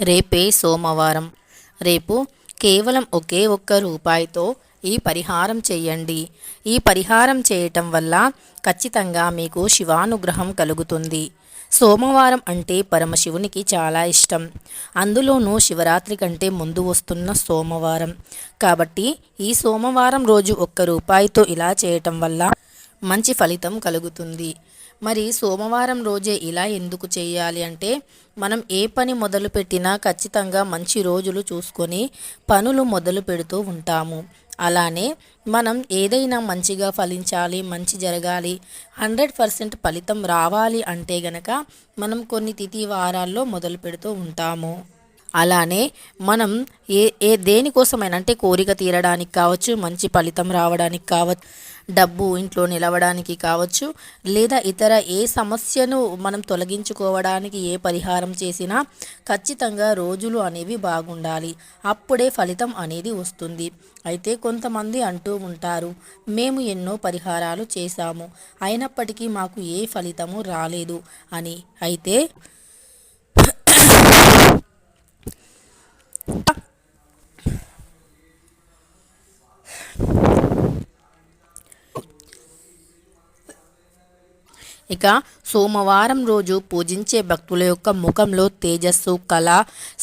రేపే సోమవారం. రేపు కేవలం ఒకే ఒక్క రూపాయితో ఈ పరిహారం చేయండి. ఈ పరిహారం చేయటం వల్ల ఖచ్చితంగా మీకు శివానుగ్రహం కలుగుతుంది. సోమవారం అంటే పరమశివునికి చాలా ఇష్టం. అందులోనూ శివరాత్రి కంటే ముందు వస్తున్న సోమవారం. కాబట్టి ఈ సోమవారం రోజు ఒక్క రూపాయితో ఇలా చేయటం వల్ల మంచి ఫలితం కలుగుతుంది. మరి సోమవారం రోజే ఇలా ఎందుకు చేయాలి అంటే మనం ఏ పని మొదలు పెట్టినా ఖచ్చితంగా మంచి రోజులు చూసుకొని పనులు మొదలు పెడుతూ ఉంటాము. అలానే మనం ఏదైనా మంచిగా ఫలించాలి మంచి జరగాలి హండ్రెడ్ పర్సెంట్ ఫలితం రావాలి అంటే గనక మనం కొన్ని తిథి వారాల్లో మొదలు పెడుతూ ఉంటాము. అలానే మనం ఏ ఏ దేనికోసమైనా అంటే కోరిక తీరడానికి కావచ్చు మంచి ఫలితం రావడానికి కావచ్చు డబ్బు ఇంట్లో నిలవడానికి కావచ్చు లేదా ఇతర ఏ సమస్యను మనం తొలగించుకోవడానికి ఏ పరిహారం చేసినా ఖచ్చితంగా రోజులు అనేవి బాగుండాలి. అప్పుడే ఫలితం అనేది వస్తుంది. అయితే కొంతమంది అంటూ ఉంటారు మేము ఎన్నో పరిహారాలు చేశాము అయినప్పటికీ మాకు ఏ ఫలితము రాలేదు అని. అయితే ఇక సోమవారం రోజు పూజించే భక్తుల యొక్క ముఖంలో తేజస్సు కళ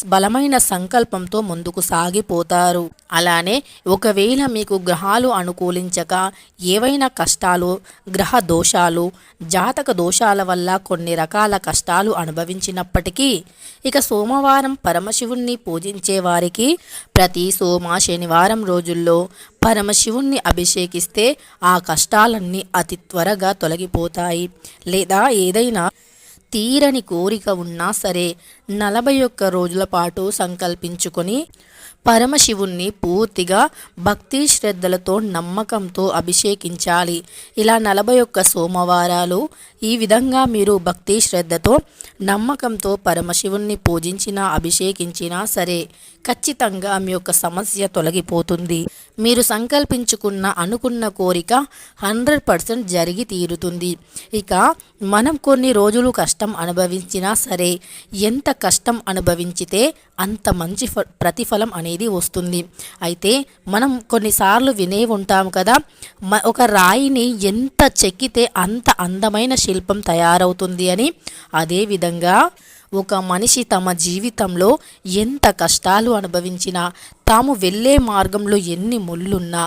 బలమైన సంకల్పంతో ముందుకు సాగిపోతారు. అలానే ఒకవేళ మీకు గ్రహాలు అనుకూలించక ఏవైనా కష్టాలు గ్రహ దోషాలు జాతక దోషాల వల్ల కొన్ని రకాల కష్టాలు అనుభవించినప్పటికీ ఇక సోమవారం పరమశివుణ్ణి పూజించే వారికి ప్రతి సోమ శనివారం రోజుల్లో పరమశివుణ్ణి అభిషేకిస్తే ఆ కష్టాలన్నీ అతి త్వరగా తొలగిపోతాయి. లేదా ఏదైనా తీరని కోరిక ఉన్నా సరే నలభై ఒక్క రోజుల పాటు సంకల్పించుకొని పరమశివుణ్ణి పూర్తిగా భక్తి శ్రద్ధలతో నమ్మకంతో అభిషేకించాలి. ఇలా నలభై ఒక్క సోమవారాలు ఈ విధంగా మీరు భక్తి శ్రద్ధతో నమ్మకంతో పరమశివుణ్ణి పూజించినా అభిషేకించినా సరే ఖచ్చితంగా మీ యొక్క సమస్య తొలగిపోతుంది. మీరు సంకల్పించుకున్న అనుకున్న కోరిక హండ్రెడ్ పర్సెంట్ జరిగి తీరుతుంది. ఇక మనం కొన్ని రోజులు కష్టం అనుభవించినా సరే ఎంత కష్టం అనుభవించితే అంత మంచి ఫ ప్రతిఫలం అనేది వస్తుంది. అయితే మనం కొన్నిసార్లు వినే ఉంటాం కదా ఒక రాయిని ఎంత చెక్కితే అంత అందమైన శిల్పం తయారవుతుంది అని. అదేవిధంగా ఒక మనిషి తమ జీవితంలో ఎంత కష్టాలు అనుభవించినా తాము వెళ్ళే మార్గంలో ఎన్ని ముళ్ళున్నా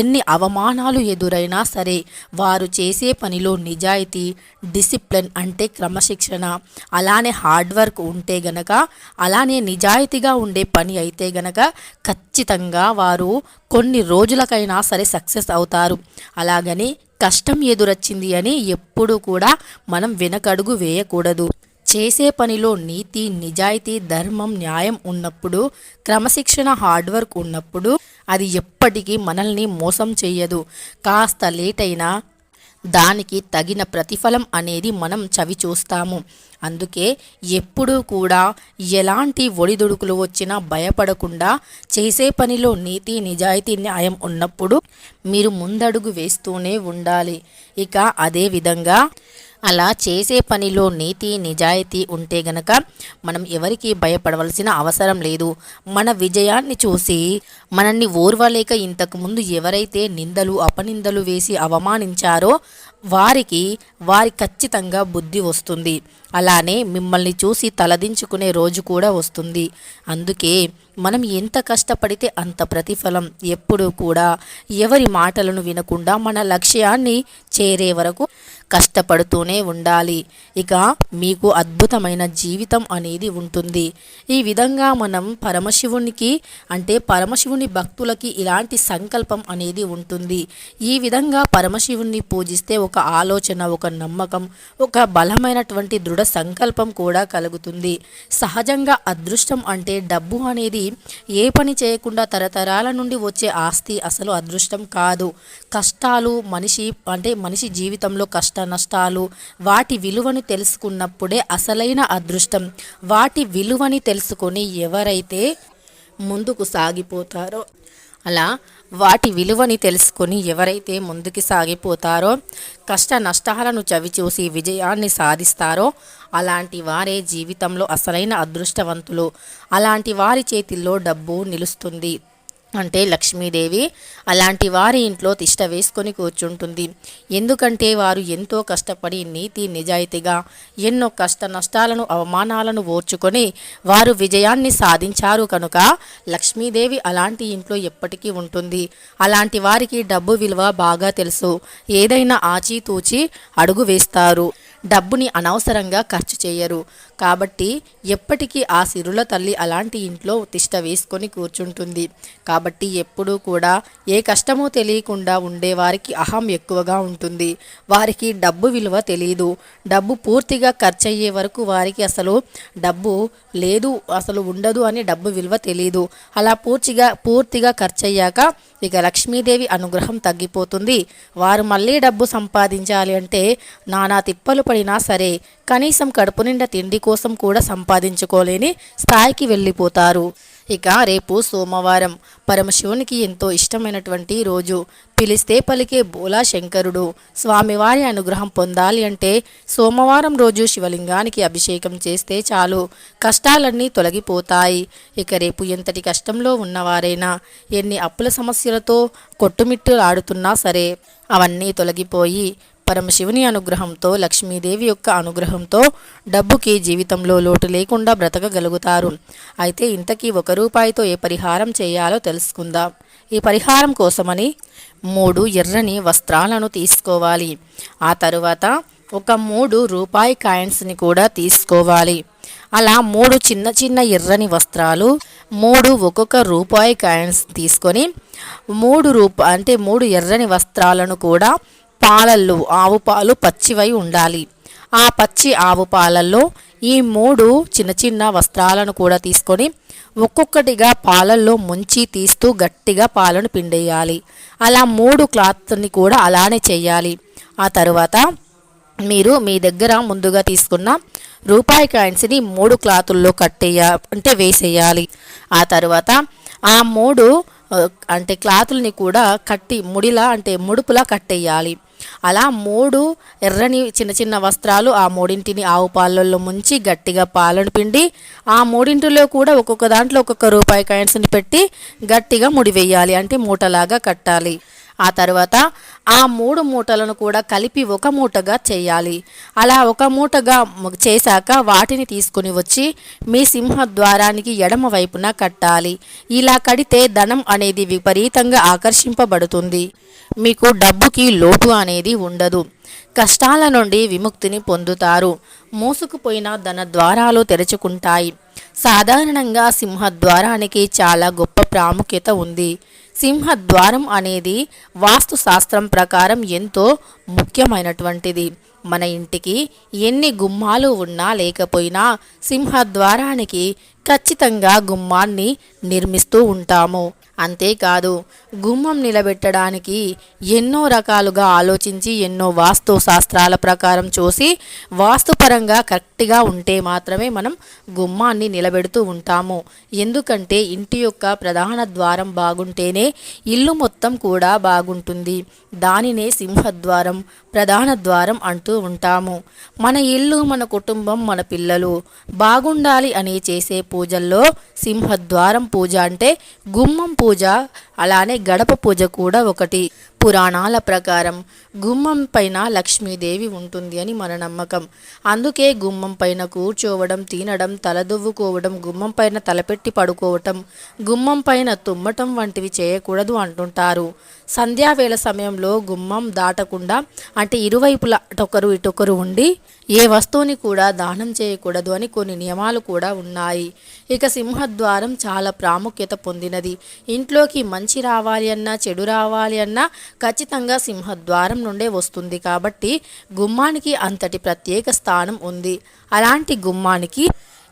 ఎన్ని అవమానాలు ఎదురైనా సరే వారు చేసే పనిలో నిజాయితీ డిసిప్లిన్ అంటే క్రమశిక్షణ. అలానే హార్డ్ వర్క్ ఉంటే గనక అలానే నిజాయితీగా ఉండే పని అయితే గనక ఖచ్చితంగా వారు కొన్ని రోజులకైనా సరే సక్సెస్ అవుతారు. అలాగని కష్టం ఎదురొచ్చింది అని ఎప్పుడూ కూడా మనం వెనకడుగు వేయకూడదు. చేసే పనిలో నీతి నిజాయితీ ధర్మం న్యాయం ఉన్నప్పుడు క్రమశిక్షణ హార్డ్ వర్క్ ఉన్నప్పుడు అది ఎప్పటికీ మనల్ని మోసం చేయదు కాస్త లేట్ అయినా దానికి తగిన ప్రతిఫలం అనేది మనం చవి చూస్తాము. అందుకే ఎప్పుడూ కూడా ఎలాంటి ఒడిదుడుకులు వచ్చినా భయపడకుండా చేసే పనిలో నీతి నిజాయితీ న్యాయం ఉన్నప్పుడు మీరు ముందడుగు వేస్తూనే ఉండాలి. ఇక అదే విధంగా అలా చేసే పనిలో నీతి నిజాయితీ ఉంటే గనక మనం ఎవరికి భయపడవలసిన అవసరం లేదు. మన విజయాన్ని చూసి మనల్ని ఓర్వలేక ఇంతకుముందు ఎవరైతే నిందలు అపనిందలు వేసి అవమానించారో వారికి వారి ఖచ్చితంగా బుద్ధి వస్తుంది. అలానే మిమ్మల్ని చూసి తలదించుకునే రోజు కూడా వస్తుంది. అందుకే మనం ఎంత కష్టపడితే అంత ప్రతిఫలం. ఎప్పుడూ కూడా ఎవరి మాటలను వినకుండా మన లక్ష్యాన్ని చేరే వరకు కష్టపడుతూనే ఉండాలి. ఇక మీకు అద్భుతమైన జీవితం అనేది ఉంటుంది. ఈ విధంగా మనం పరమశివునికి అంటే పరమశివుని భక్తులకి ఇలాంటి సంకల్పం అనేది ఉంటుంది. ఈ విధంగా పరమశివుణ్ణి పూజిస్తే ఒక ఆలోచన ఒక నమ్మకం ఒక బలమైనటువంటి దృఢ సంకల్పం కూడా కలుగుతుంది. సహజంగా అదృష్టం అంటే డబ్బు అనేది ఏ పని చేయకుండా తరతరాల నుండి వచ్చే ఆస్తి అసలు అదృష్టం కాదు. కష్టాలు మనిషి అంటే మనిషి జీవితంలో కష్టం నష్టాలు వాటి విలువను తెలుసుకున్నప్పుడే అసలైన అదృష్టం. వాటి విలువని తెలుసుకొని ఎవరైతే ముందుకు సాగిపోతారో అలా వాటి విలువని తెలుసుకొని ఎవరైతే ముందుకు సాగిపోతారో కష్ట నష్టాలను చవిచూసి విజయాన్ని సాధిస్తారో అలాంటి వారే జీవితంలో అసలైన అదృష్టవంతులు. అలాంటి వారి చేతిల్లో డబ్బు నిలుస్తుంది. అంటే లక్ష్మీదేవి అలాంటి వారి ఇంట్లో తిష్ట వేసుకొని కూర్చుంటుంది. ఎందుకంటే వారు ఎంతో కష్టపడి నీతి నిజాయితీగా ఎన్నో కష్ట నష్టాలను అవమానాలను ఓర్చుకొని వారు విజయాన్ని సాధించారు కనుక లక్ష్మీదేవి అలాంటి ఇంట్లో ఎప్పటికీ ఉంటుంది. అలాంటి వారికి డబ్బు విలువ బాగా తెలుసు. ఏదైనా ఆచితూచి అడుగు వేస్తారు. డబ్బుని అనవసరంగా ఖర్చు చేయరు. కాబట్టి ఎప్పటికీ ఆ సిరుల తల్లి అలాంటి ఇంట్లో తిష్ట వేసుకొని కూర్చుంటుంది. కాబట్టి ఎప్పుడూ కూడా ఏ కష్టమో తెలియకుండా ఉండేవారికి అహం ఎక్కువగా ఉంటుంది. వారికి డబ్బు విలువ తెలియదు డబ్బు పూర్తిగా ఖర్చు అయ్యే వరకు వారికి అసలు డబ్బు లేదు అసలు ఉండదు అని డబ్బు విలువ తెలియదు అలా పూర్తిగా పూర్తిగా ఖర్చు అయ్యాక ఇక లక్ష్మీదేవి అనుగ్రహం తగ్గిపోతుంది. వారు మళ్ళీ డబ్బు సంపాదించాలి అంటే నానా తిప్పలు పడినా సరే కనీసం కడుపు నిండా తిండి కోసం కూడా సంపాదించుకోలేని స్థాయికి వెళ్ళిపోతారు. ఇక రేపు సోమవారం పరమశివునికి ఎంతో ఇష్టమైనటువంటి రోజు. పిలిస్తే పలికే బోలా శంకరుడు స్వామివారి అనుగ్రహం పొందాలి అంటే సోమవారం రోజు శివలింగానికి అభిషేకం చేస్తే చాలు కష్టాలన్నీ తొలగిపోతాయి. ఇక రేపు ఎంతటి కష్టంలో ఉన్నవారైనా ఎన్ని అప్పుల సమస్యలతో కొట్టుమిట్టులాడుతున్నా సరే అవన్నీ తొలగిపోయి పరమశివుని అనుగ్రహంతో లక్ష్మీదేవి యొక్క అనుగ్రహంతో డబ్బుకి జీవితంలో లోటు లేకుండా బ్రతకగలుగుతారు. అయితే ఇంతకీ ఒక రూపాయితో ఏ పరిహారం చేయాలో తెలుసుకుందాం. ఈ పరిహారం కోసమని మూడు ఎర్రని వస్త్రాలను తీసుకోవాలి. ఆ తరువాత ఒక మూడు రూపాయి కాయిన్స్ని కూడా తీసుకోవాలి. అలా మూడు చిన్న చిన్న ఎర్రని వస్త్రాలు మూడు ఒక్కొక్క రూపాయి కాయిన్స్ తీసుకొని మూడు రూప అంటే మూడు ఎర్రని వస్త్రాలను కూడా పాలల్లో ఆవు పాలు పచ్చివై ఉండాలి. ఆ పచ్చి ఆవు పాలల్లో ఈ మూడు చిన్న చిన్న వస్త్రాలను కూడా తీసుకొని ఒక్కొక్కటిగా పాలల్లో ముంచి తీస్తూ గట్టిగా పాలను పిండేయాలి. అలా మూడు క్లాత్ని కూడా అలానే చేయాలి. ఆ తరువాత మీరు మీ దగ్గర ముందుగా తీసుకున్న రూపాయి కాయిన్స్ని మూడు క్లాతుల్లో కట్టేయ అంటే వేసేయాలి. ఆ తర్వాత ఆ మూడు అంటే క్లాతుల్ని కూడా కట్టి ముడిలా అంటే ముడుపులా కట్టేయాలి. అలా మూడు ఎర్రని చిన్న చిన్న వస్త్రాలు ఆ మూడింటిని ఆవు పాలల్లో ముంచి గట్టిగా పాలను పిండి ఆ మూడింటిలో కూడా ఒక్కొక్క దాంట్లో ఒక్కొక్క రూపాయి కాయిన్స్ని పెట్టి గట్టిగా ముడివేయాలి అంటే మూటలాగా కట్టాలి. ఆ తర్వాత ఆ మూడు మూటలను కూడా కలిపి ఒక మూటగా చేయాలి. అలా ఒక మూటగా చేశాక వాటిని తీసుకుని వచ్చి మీ సింహ ద్వారానికి ఎడమ వైపున కట్టాలి. ఇలా కడితే ధనం అనేది విపరీతంగా ఆకర్షింపబడుతుంది. మీకు డబ్బుకి లోటు అనేది ఉండదు. కష్టాల నుండి విముక్తిని పొందుతారు. మూసుకుపోయిన ధన ద్వారాలు తెరుచుకుంటాయి. సాధారణంగా సింహద్వారానికి చాలా గొప్ప ప్రాముఖ్యత ఉంది. సింహద్వారం అనేది వాస్తు శాస్త్రం ప్రకారం ఎంతో ముఖ్యమైనటువంటిది. మన ఇంటికి ఎన్ని గుమ్మాలు ఉన్నా లేకపోయినా సింహద్వారానికి ఖచ్చితంగా గుమ్మాన్ని నిర్మిస్తూ ఉంటాము. అంతేకాదు గుమ్మం నిలబెట్టడానికి ఎన్నో రకాలుగా ఆలోచించి ఎన్నో వాస్తు శాస్త్రాల ప్రకారం చూసి వాస్తుపరంగా కరెక్ట్గా ఉంటే మాత్రమే మనం గుమ్మాన్ని నిలబెడుతూ ఉంటాము. ఎందుకంటే ఇంటి యొక్క ప్రధాన ద్వారం బాగుంటేనే ఇల్లు మొత్తం కూడా బాగుంటుంది. దానినే సింహద్వారం ప్రధాన ద్వారం అంటూ ఉంటాము. మన ఇల్లు మన కుటుంబం మన పిల్లలు బాగుండాలి అని చేసే పూజల్లో సింహద్వారం పూజ అంటే గుమ్మం పూజ পূজা అలానే గడప పూజ కూడా ఒకటి. పురాణాల ప్రకారం గుమ్మం పైన లక్ష్మీదేవి ఉంటుంది అని మన నమ్మకం. అందుకే గుమ్మం పైన కూర్చోవడం తినడం తలదువ్వుకోవడం గుమ్మం పైన తలపెట్టి పడుకోవటం గుమ్మం పైన తుమ్మటం వంటివి చేయకూడదు అంటుంటారు. సంధ్యావేళ సమయంలో గుమ్మం దాటకుండా అంటే ఇరువైపులా అటొకరు ఇటొకరు ఉండి ఏ వస్తువుని కూడా దానం చేయకూడదు అని కొన్ని నియమాలు కూడా ఉన్నాయి. ఇక సింహద్వారం చాలా ప్రాముఖ్యత పొందినది. ఇంట్లోకి మంచి మంచి రావాలి అన్నా చెడు రావాలి అన్నా ఖచ్చితంగా సింహద్వారం నుండే వస్తుంది కాబట్టి గుమ్మానికి అంతటి ప్రత్యేక స్థానం ఉంది. అలాంటి గుమ్మానికి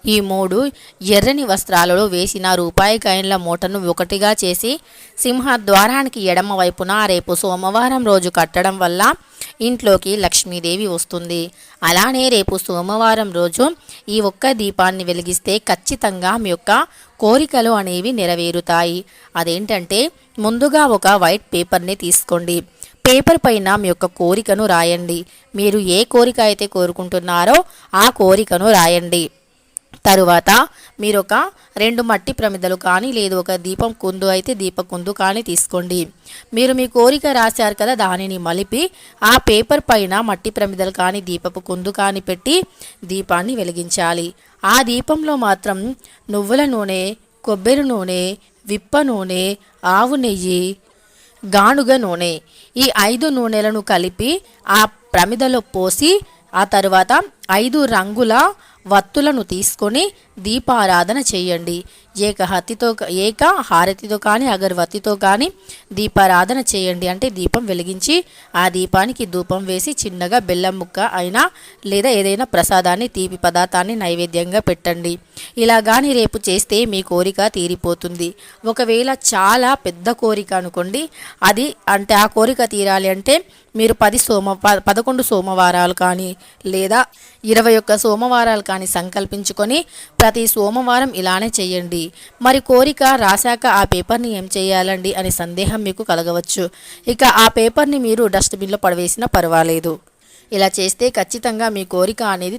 ఈ మూడు ఎర్రని వస్త్రాలలో వేసిన రూపాయి కాయిన్ల మూటను ఒకటిగా చేసి సింహ ద్వారానికి ఎడమ వైపున రేపు సోమవారం రోజు కట్టడం వల్ల ఇంట్లోకి లక్ష్మీదేవి వస్తుంది. అలానే రేపు సోమవారం రోజు ఈ ఒక్క దీపాన్ని వెలిగిస్తే ఖచ్చితంగా మీ యొక్క కోరికలు అనేవి నెరవేరుతాయి. అదేంటంటే ముందుగా ఒక వైట్ పేపర్ని తీసుకోండి. పేపర్ పైన మీ యొక్క కోరికను రాయండి. మీరు ఏ కోరిక అయితే కోరుకుంటున్నారో ఆ కోరికను రాయండి. తరువాత మీరు ఒక రెండు మట్టి ప్రమిదలు కానీ లేదు ఒక దీపం కుందు అయితే దీప కుందు కానీ తీసుకోండి. మీరు మీ కోరిక రాశారు కదా దానిని మలిపి ఆ పేపర్ పైన మట్టి ప్రమిదలు కానీ దీపపు కుందు కానీ పెట్టి దీపాన్ని వెలిగించాలి. ఆ దీపంలో మాత్రం నువ్వుల నూనె కొబ్బరి నూనె విప్ప నూనె ఆవు నెయ్యి గానుగ నూనె ఈ ఐదు నూనెలను కలిపి ఆ ప్రమిదలో పోసి ఆ తరువాత ఐదు రంగుల వత్తులను తీసుకొని దీపారాధన చేయండి. ఏక హత్తితో ఏక హారతితో కానీ అగరవత్తితో కానీ దీపారాధన చేయండి. అంటే దీపం వెలిగించి ఆ దీపానికి ధూపం వేసి చిన్నగా బెల్లం ముక్క అయినా లేదా ఏదైనా ప్రసాదాన్ని తీపి పదార్థాన్ని నైవేద్యంగా పెట్టండి. ఇలా కానీ రేపు చేస్తే మీ కోరిక తీరిపోతుంది. ఒకవేళ చాలా పెద్ద కోరిక అనుకోండి అది అంటే ఆ కోరిక తీరాలి అంటే మీరు పది సోమ ప- పదకొండు సోమవారాలు కానీ లేదా ఇరవై ఒక్క సోమవారాలు కానీ సంకల్పించుకొని ప్రతి సోమవారం ఇలానే చేయండి. మరి కోరిక రాశాక ఆ పేపర్ని ఏం చేయాలండి అనే సందేహం మీకు కలగవచ్చు. ఇక ఆ పేపర్ని మీరు డస్ట్బిన్లో పడవేసినా పర్వాలేదు. ఇలా చేస్తే ఖచ్చితంగా మీ కోరిక అనేది